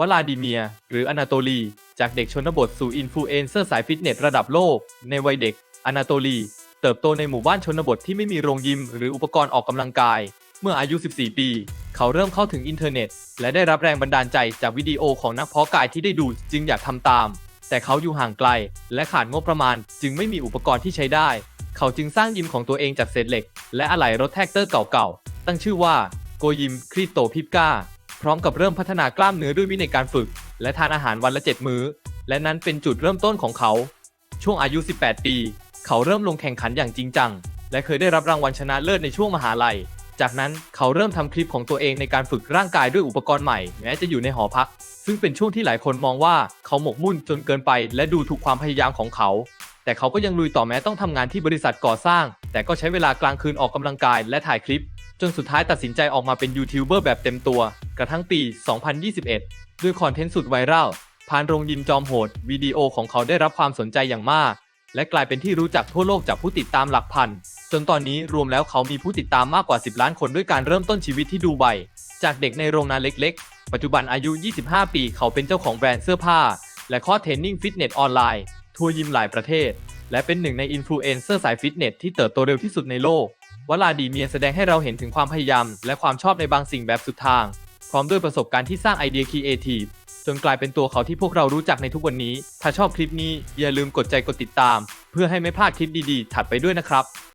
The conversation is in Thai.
วลาดิเมียหรืออนาโตลี จากเด็กชนบทสู่อินฟลูเอนเซอร์สายฟิตเนสระดับโลก ในวัยเด็กอนาโตลี เติบโตในหมู่บ้านชนบทที่ไม่มีโรงยิม หรืออุปกรณ์ออกกำลังกาย เมื่ออายุ 14 ปี เขาเริ่มเข้าถึงอินเทอร์เน็ต และได้รับแรงบันดาลใจจากวิดีโอของนักเพาะกายที่ได้ดูจึงอยากทำตาม แต่เขาอยู่ห่างไกล และขาดงบประมาณ จึงไม่มีอุปกรณ์ที่ใช้ได้ เขาจึงสร้างยิมของตัวเองจากเศษเหล็ก และอะไหล่รถแท็กเตอร์เก่าๆตั้งชื่อว่าโกยิมคริโตพิปกา พร้อมกับเริ่มพัฒนากล้ามเนื้อด้วยวินัยการฝึก และทานอาหารวันละ 7 มื้อ และนั้นเป็นจุดเริ่มต้นของเขา ช่วงอายุ 18 ปี เขาเริ่มลงแข่งขันอย่างจริงจัง และเคยได้รับรางวัลชนะเลิศในช่วงมหาลัย จากนั้นเขาเริ่มทำคลิปของตัวเองในการฝึกร่างกายด้วยอุปกรณ์ใหม่แม้จะอยู่ในหอพัก ซึ่งเป็นช่วงที่หลายคนมองว่าเขาหมกมุ่นจนเกินไป และดูถูกความพยายามของเขา แต่เขาก็ยังลุยต่อแม้ต้องทำงานที่บริษัทก่อสร้าง แต่ก็ใช้เวลากลางคืนออกกำลังกายและถ่ายคลิป จนสุดท้ายตัดสินใจออกมาเป็นยูทูบเบอร์แบบเต็มตัว กระทั่งปี 2021 ด้วยคอนเทนต์สุดไวรัลผ่านโรงยิมจอมโหด วิดีโอของเขาได้รับความสนใจอย่างมาก และกลายเป็นที่รู้จักทั่วโลกจากผู้ติดตามหลักพัน จนตอนนี้รวมแล้วเขามีผู้ติดตามมากกว่า 10 ล้านคนด้วยการเริ่มต้นชีวิตที่ดูไบจากเด็กในโรงนาเล็ก ๆ ปัจจุบันอายุ 25 ปีเขาเป็นเจ้าของแบรนด์เสื้อผ้า และคอเทรนนิ่งฟิตเนสออนไลน์ ทัวร์ยิมหลายประเทศ และเป็นหนึ่งในอินฟลูเอนเซอร์สายฟิตเนสที่เติบโตเร็วที่สุดในโลก วลาดีเมียแสดงให้เราเห็นถึงความพยายาม และความชอบในบางสิ่งแบบสุดทาง พร้อมด้วยประสบการณ์ที่สร้างไอเดียครีเอทีฟจนกลายเป็นตัวเขาที่พวกเรารู้จักในทุกวันนี้ ถ้าชอบคลิปนี้อย่าลืมกดใจกดติดตาม เพื่อให้ไม่พลาดคลิปดีๆ ถัดไปด้วยนะครับ